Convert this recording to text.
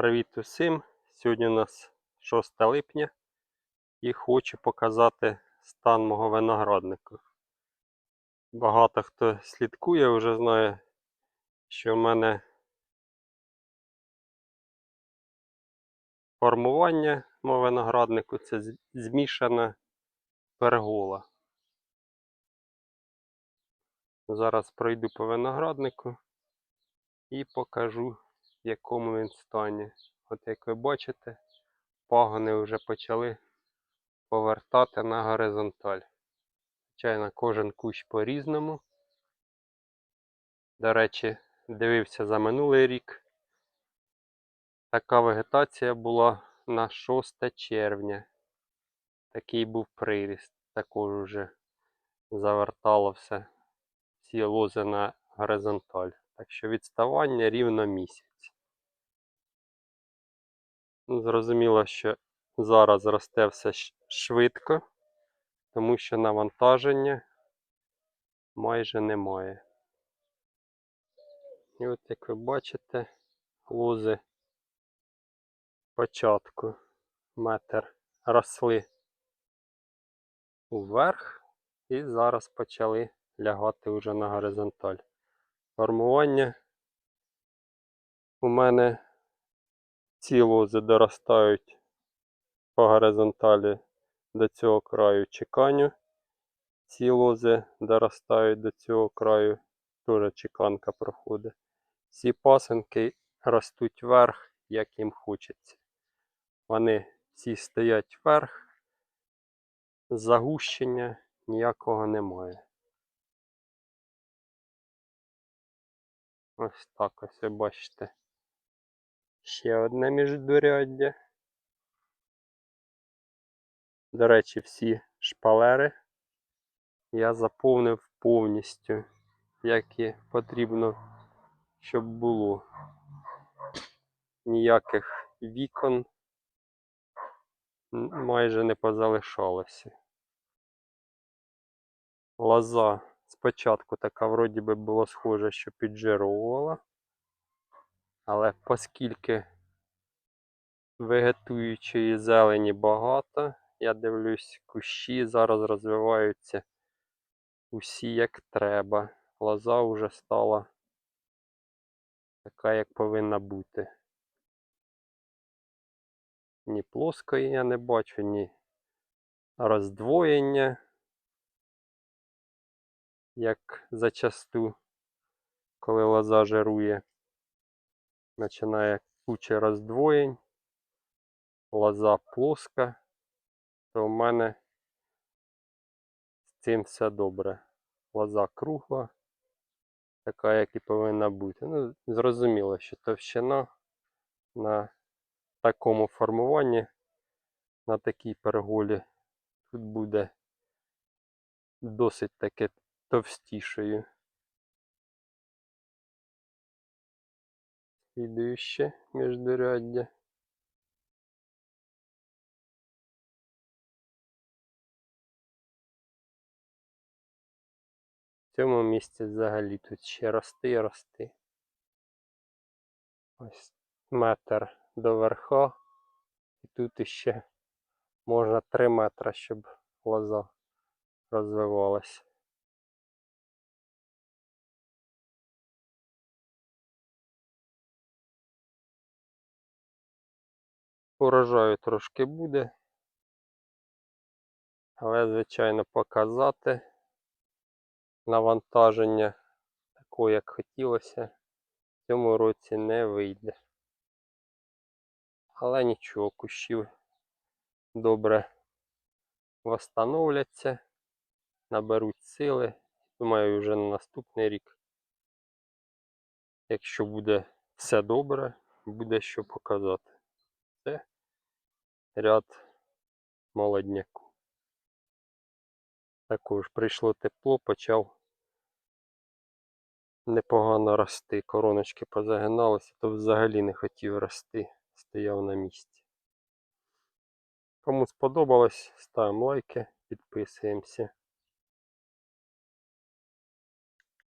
Привіт усім! Сьогодні у нас 6 липня і хочу показати стан мого виноградника. Багато хто слідкує, вже знає, що в мене формування мого винограднику це змішана пергола. Зараз пройду по винограднику і покажу, в якому він стані. От як ви бачите, пагони вже почали повертати на горизонталь. Звичайно, кожен кущ по-різному. До речі, дивився за минулий рік. Така вегетація була на 6 червня. Такий був приріст. Також уже завертало все всі лози на горизонталь. Так що відставання рівно місяць. Зрозуміло, що зараз росте все швидко, тому що навантаження майже немає. І от як ви бачите, лози початку метр росли вверх і зараз почали лягати вже на горизонталь. Формування у мене ці лози доростають по горизонталі до цього краю чеканю. Ці лози доростають до цього краю, теж чеканка проходить. Ці пасинки ростуть вверх, як їм хочеться. Вони всі стоять вверх, загущення ніякого немає. Ось так ось бачите. Ще одне міждуряддя. До речі, всі шпалери я заповнив повністю, як і потрібно, щоб було. Ніяких вікон майже не позалишалося. Лоза спочатку така вроді би було схоже, що піджировувала. Але оскільки вегетуючої зелені багато, я дивлюсь, кущі зараз розвиваються усі як треба. Лоза вже стала така, як повинна бути. Ні плоскої я не бачу, ні роздвоєння, як зачасту, коли лоза жирує. Починає куча роздвоєнь, лоза плоска, то в мене з цим все добре. Лоза кругла, така, як і повинна бути. Ну, зрозуміло, що товщина на такому формуванні, на такій перголі, тут буде досить таки товстішою. Слідуюче міждуряддя. В цьому місці взагалі тут ще рости і рости. Ось метр до верха. І тут іще можна 3 метри, щоб лоза розвивалась. Урожаю трошки буде. Але, звичайно, показати навантаження такого, як хотілося, в цьому році не вийде. Але нічого, кущів добре восстановляться, наберуть сили. Думаю, вже на наступний рік, якщо буде все добре, буде що показати. Ряд молодняку. Також прийшло тепло, почав непогано рости. Короночки позагиналися, то взагалі не хотів рости, стояв на місці. Кому сподобалось, ставимо лайки, підписуємося.